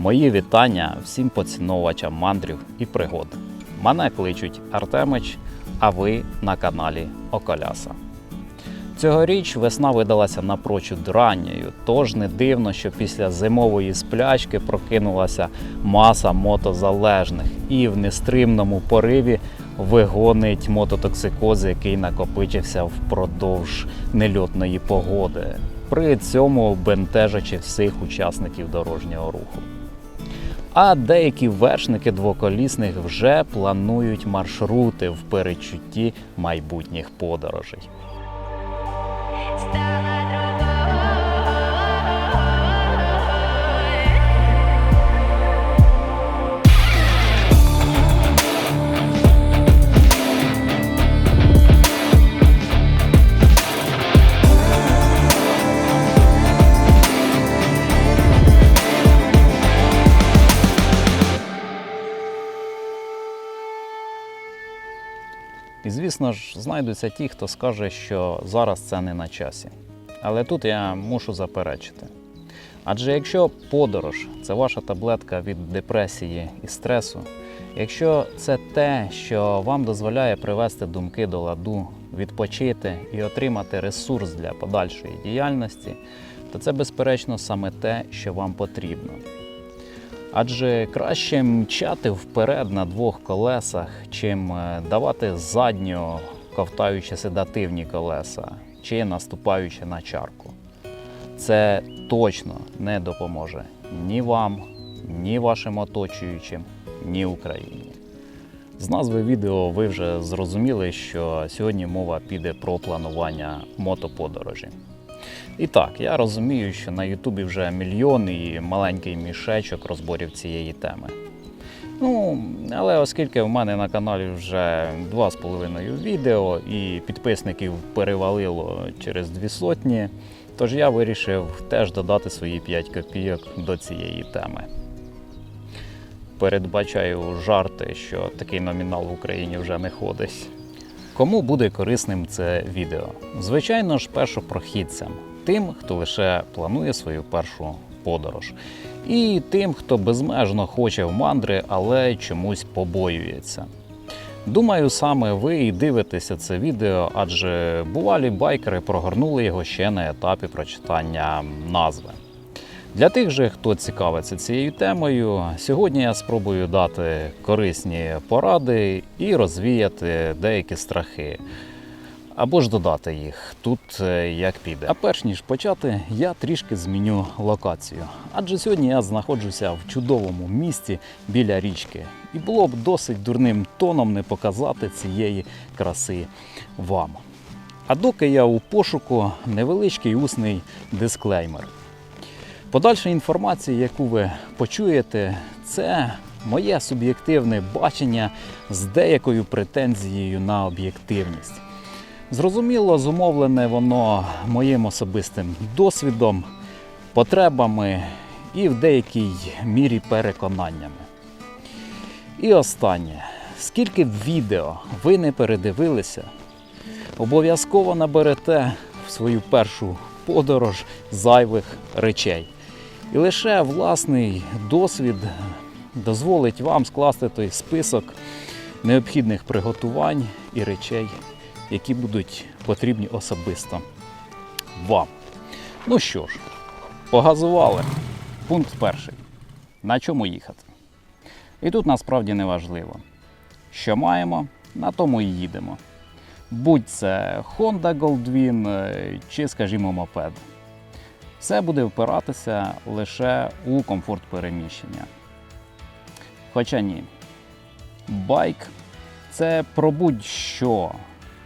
Мої вітання всім поціновувачам мандрів і пригод. Мене кличуть Артемич, а ви на каналі Околяса. Цьогоріч весна видалася напрочуд ранньою, тож не дивно, що після зимової сплячки прокинулася маса мотозалежних і в нестримному пориві вигонить мототоксикоз, який накопичився впродовж нельотної погоди, при цьому бентежачи всіх учасників дорожнього руху. А деякі вершники двоколісних вже планують маршрути в передчутті майбутніх подорожей. Звісно ж, знайдуться ті, хто скаже, що зараз це не на часі. Але тут я мушу заперечити. Адже якщо подорож це ваша таблетка від депресії і стресу, якщо це те, що вам дозволяє привести думки до ладу, відпочити і отримати ресурс для подальшої діяльності, то це безперечно саме те, що вам потрібно. Адже краще мчати вперед на двох колесах, чим е, давати задню, ковтаючи седативні колеса, чи наступаючи на чарку. Це точно не допоможе ні вам, ні вашим оточуючим, ні Україні. З назви відео ви вже зрозуміли, що сьогодні мова піде про планування мотоподорожі. І так, я розумію, що на Ютубі вже мільйон і маленький мішечок розборів цієї теми. Ну, але оскільки в мене на каналі вже два з половиною відео і підписників перевалило через дві сотні, тож я вирішив теж додати свої 5 копійок до цієї теми. Передбачаю жарти, що такий номінал в Україні вже не ходить. Кому буде корисним це відео? Звичайно ж, першопрохідцям, тим, хто лише планує свою першу подорож, і тим, хто безмежно хоче в мандри, але чомусь побоюється. Думаю, саме ви і дивитеся це відео, адже бувалі байкери прогорнули його ще на етапі прочитання назви. Для тих же, хто цікавиться цією темою, сьогодні я спробую дати корисні поради і розвіяти деякі страхи. Або ж додати їх тут е, як піде. А перш ніж почати, я трішки зміню локацію. Адже сьогодні я знаходжуся в чудовому місті біля річки. І було б досить дурним тоном не показати цієї краси вам. А доки я у пошуку невеличкий усний дисклеймер. Подальша інформація, яку ви почуєте, це моє суб'єктивне бачення з деякою претензією на об'єктивність. Зрозуміло, зумовлене воно моїм особистим досвідом, потребами і в деякій мірі переконаннями. І останнє, скільки б відео ви не передивилися, обов'язково наберете в свою першу подорож зайвих речей. І лише власний досвід дозволить вам скласти той список необхідних приготувань і речей, які будуть потрібні особисто вам. Ну що ж, погазували. Пункт перший. На чому їхати? І тут насправді не важливо. Що маємо, на тому і їдемо. Будь це Honda Goldwing е, чи, скажімо, мопед. Все буде впиратися лише у комфорт переміщення. Хоча ні. Байк це про будь-що.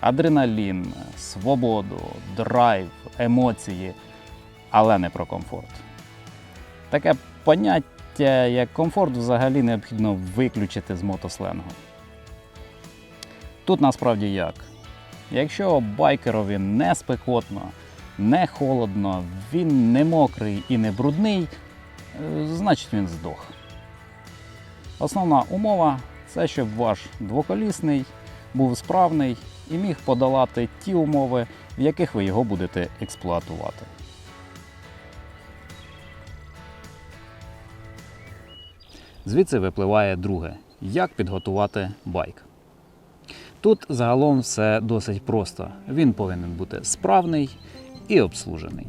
Адреналін, свободу, драйв, емоції, але не про комфорт. Таке поняття, як комфорт, взагалі необхідно виключити з мотосленгу. Тут насправді як? Якщо байкерові не спекотно, не холодно, він не мокрий і не брудний, е, значить він здох. Основна умова це щоб ваш двоколісний був справний і міг подолати ті умови, в яких ви його будете експлуатувати. Звідси випливає друге: як підготувати байк. Тут загалом все досить просто. Він повинен бути справний і обслужений.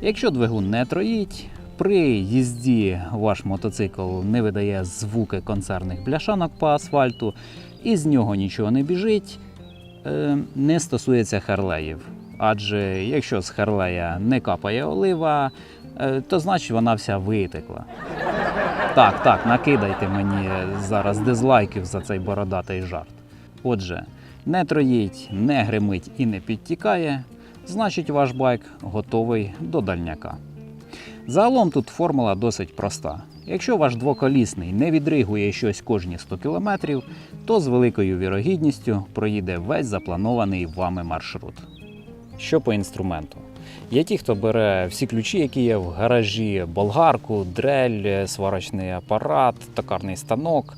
Якщо двигун не троїть, при їзді ваш мотоцикл не видає звуки концерних бляшанок по асфальту, і з нього нічого не біжить, е, не стосується харлеїв. Адже якщо з харлея не капає олива, е, то значить вона вся витекла. Так, так, накидайте мені зараз дизлайків за цей бородатий жарт. Отже, не троїть, не гримить і не підтікає, значить ваш байк готовий до дальняка. Загалом тут формула досить проста. Якщо ваш двоколісний не відригує щось кожні 100 км, то з великою вірогідністю проїде весь запланований вами маршрут. Що по інструменту? Є ті, хто бере всі ключі, які є в гаражі: болгарку, дрель, сварочний апарат, токарний станок.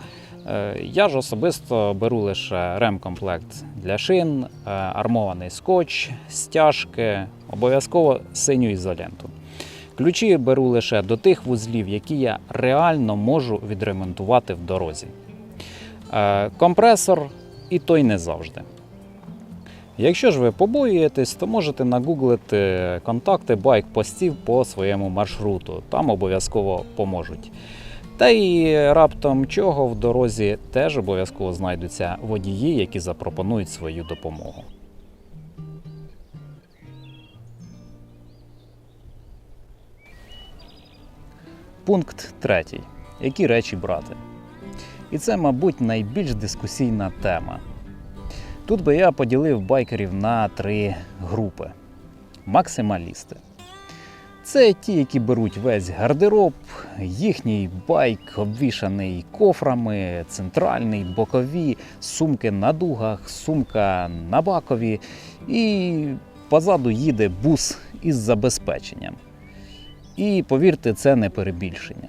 Е, Я ж особисто беру лише ремкомплект для шин, е, армований скотч, стяжки, обов'язково синю ізоленту. Ключі беру лише до тих вузлів, які я реально можу відремонтувати в дорозі. Е, Компресор і той не завжди. Якщо ж ви побоюєтесь, то можете нагуглити контакти байк-постів по своєму маршруту. Там обов'язково поможуть. Та й раптом чого в дорозі теж обов'язково знайдуться водії, які запропонують свою допомогу. Пункт третій. Які речі брати? І це, мабуть, найбільш дискусійна тема. Тут би я поділив байкерів на три групи: максималісти. Це ті, які беруть весь гардероб, їхній байк обвішаний кофрами, центральний, бокові, сумки на дугах, сумка на бакові, і позаду їде бус із забезпеченням. І повірте, це не перебільшення.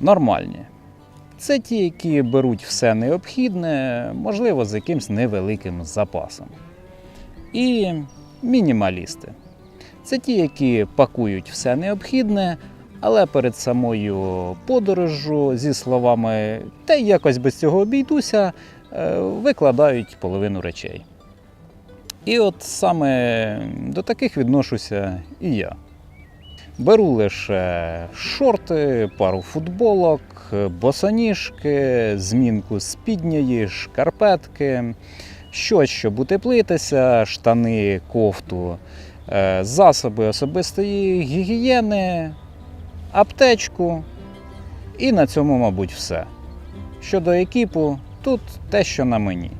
Нормальні. Це ті, які беруть все необхідне, можливо, з якимсь невеликим запасом. І мінімалісти. Це ті, які пакують все необхідне, але перед самою подорожжю зі словами та якось без цього обійдуся, е, викладають половину речей. І от саме до таких відношуся і я. Беру лише шорти, пару футболок, босоніжки, змінку спідньої, шкарпетки, щось, щоб утеплитися, штани, кофту, засоби особистої гігієни, аптечку. І на цьому, мабуть, все. Щодо екіпу, тут те, що на мені.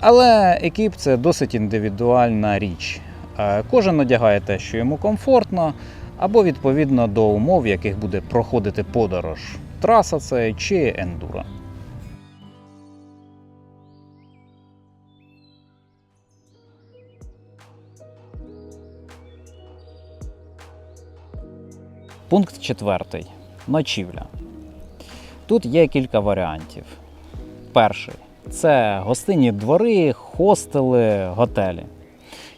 Але екіп це досить індивідуальна річ. Е, Кожен одягає те, що йому комфортно, або відповідно до умов, в яких буде проходити подорож. Траса це чи ендуро. Пункт четвертий. Ночівля. Тут є кілька варіантів. Перший це гостинні двори, хостели, готелі.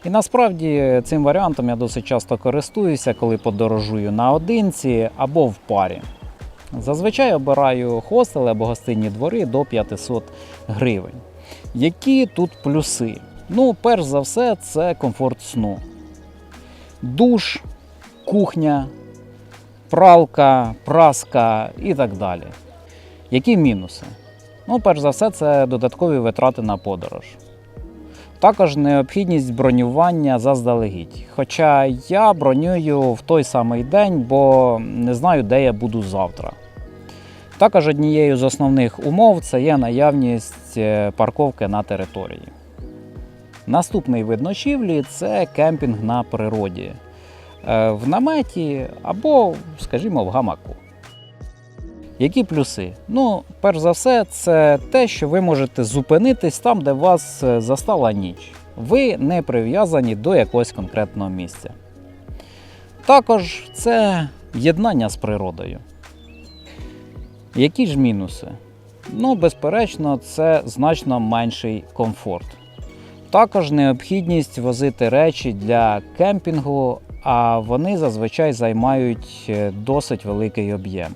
І насправді цим варіантом я досить часто користуюся, коли подорожую наодинці або в парі. Зазвичай обираю хостели або гостинні двори до 500 гривень. Які тут плюси? Ну, перш за все, це комфорт сну. Душ, кухня, пралка, праска і так далі. Які мінуси? Ну, перш за все, це додаткові витрати на подорож. Також необхідність бронювання заздалегідь. Хоча я бронюю в той самий день, бо не знаю, де я буду завтра. Також однією з основних умов це є наявність е, парковки на території. Наступний вид ночівлі це кемпінг на природі, в наметі або, скажімо, в гамаку. Які плюси? Ну, перш за все, це те, що ви можете зупинитись там, де вас е, застала ніч. Ви не прив'язані до якогось конкретного місця. Також це єднання з природою. Які ж мінуси? Ну, безперечно, це значно менший комфорт. Також необхідність возити речі для кемпінгу а вони зазвичай займають е, досить великий об'єм.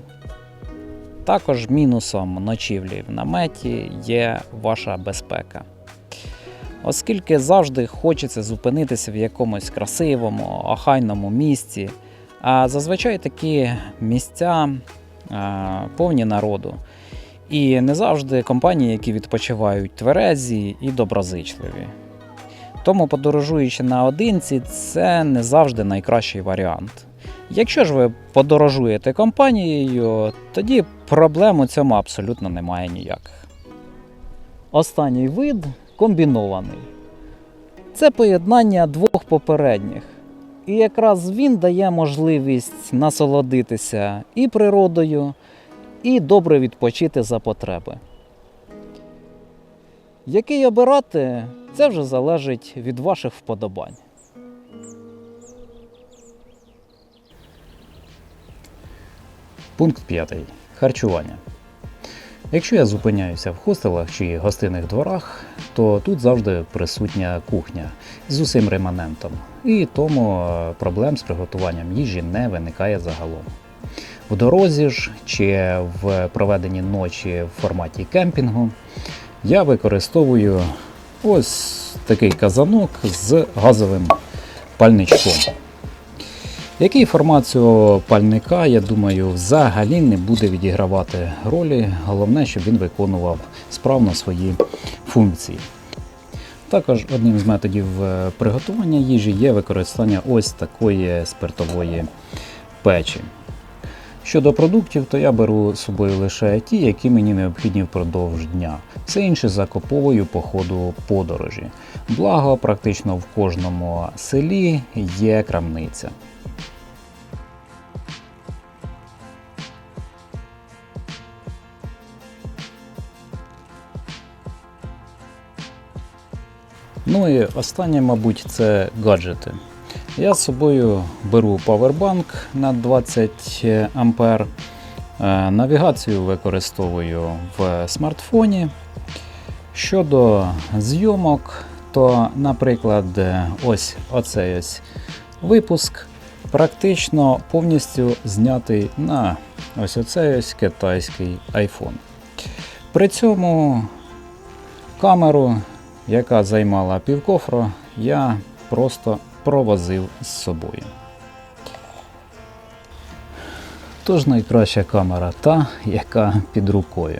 Також мінусом ночівлі в наметі є ваша безпека. Оскільки завжди хочеться зупинитися в якомусь красивому, охайному місці, а зазвичай такі місця е, повні народу. І не завжди компанії, які відпочивають тверезі і доброзичливі. Тому, подорожуючи наодинці, це не завжди найкращий варіант. Якщо ж ви подорожуєте компанією, тоді проблем у цьому абсолютно немає ніяких. Останній вид комбінований. Це поєднання двох попередніх. І якраз він дає можливість насолодитися і природою, і добре відпочити за потреби. Який обирати, це вже залежить від ваших вподобань. Пункт 5. Харчування. Якщо я зупиняюся в хостелах чи гостинних дворах, то тут завжди присутня кухня з усім реманентом, і тому е, проблем з приготуванням їжі не виникає загалом. В дорозі ж чи в проведенні ночі в форматі кемпінгу я використовую ось такий казанок з газовим пальничком. Який формат цього пальника, я думаю, взагалі не буде відігравати ролі. Головне, щоб він виконував справно свої функції. Також одним з методів е, приготування їжі є використання ось такої спиртової печі. Щодо продуктів, то я беру з собою лише ті, які мені необхідні впродовж дня. Все інше закуповую по ходу подорожі. Благо, практично в кожному селі є крамниця. Ну і останнє, мабуть, це гаджети. Я з собою беру павербанк на 20 ампер. Е, Навігацію використовую в смартфоні. Щодо зйомок, то, наприклад, ось оцей ось випуск практично повністю знятий на ось оцей ось китайський iPhone. При цьому камеру, яка займала півкофру, я просто провозив з собою. Тож найкраща камера та, яка під рукою.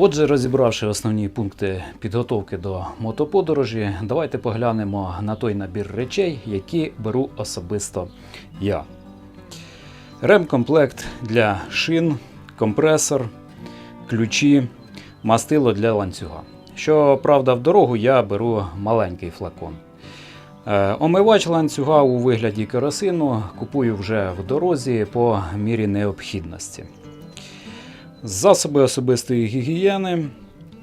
Отже, розібравши основні пункти підготовки до мотоподорожі, давайте поглянемо на той набір речей, які беру особисто я. Ремкомплект для шин, компресор, ключі, мастило для ланцюга. Щоправда, в дорогу я беру маленький флакон. Е, Омивач ланцюга у вигляді керосину купую вже в дорозі по мірі необхідності. Засоби особистої гігієни,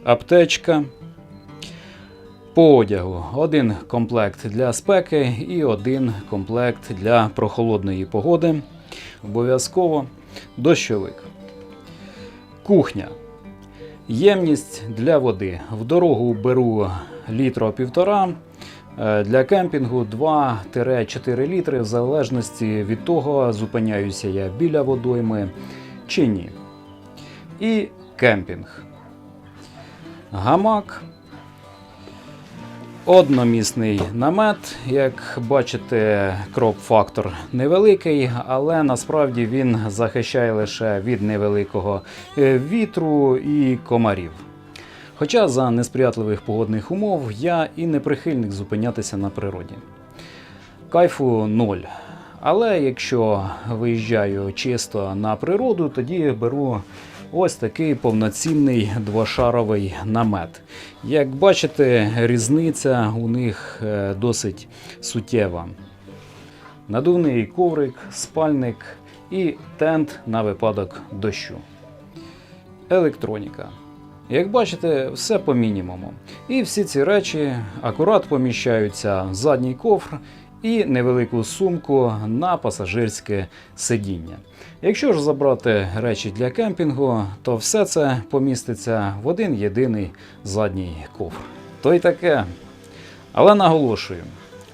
аптечка. По одягу один комплект для спеки і один комплект для прохолодної погоди. Обов'язково дощовик. Кухня. Ємність для води. В дорогу беру літро півтора. Е, Для кемпінгу 2-4 літри, в залежності від того, зупиняюся я біля водойми чи ні. І кемпінг. Гамак. Одномісний намет. Як бачите, кроп-фактор невеликий, але насправді він захищає лише від невеликого е, вітру і комарів. Хоча за несприятливих погодних умов я і не прихильник зупинятися на природі. Кайфу ноль. Але якщо виїжджаю чисто на природу, тоді беру ось такий повноцінний двошаровий намет. Як бачите, різниця у них е, досить суттєва. Надувний коврик, спальник і тент на випадок дощу. Електроніка. Як бачите, все по мінімуму. І всі ці речі акурат поміщаються в задній кофр і невелику сумку на пасажирське сидіння. Якщо ж забрати речі для кемпінгу, то все це поміститься в один єдиний задній кофр. То й таке. Але наголошую,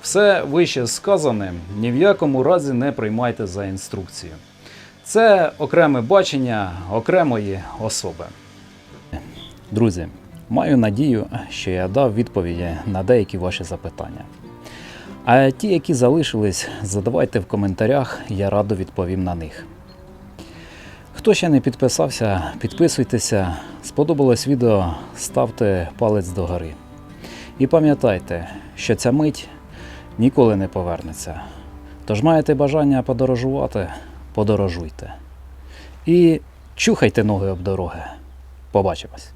все вище сказане ні в якому разі не приймайте за інструкцію. Це окреме бачення окремої особи. Друзі, маю надію, що я дав відповіді на деякі ваші запитання. А ті, які залишились, задавайте в коментарях, я радо відповім на них. Хто ще не підписався, підписуйтеся. Сподобалось відео, ставте палець догори. І пам'ятайте, що ця мить ніколи не повернеться. Тож маєте бажання подорожувати, подорожуйте. І чухайте ноги об дороги. Побачимось.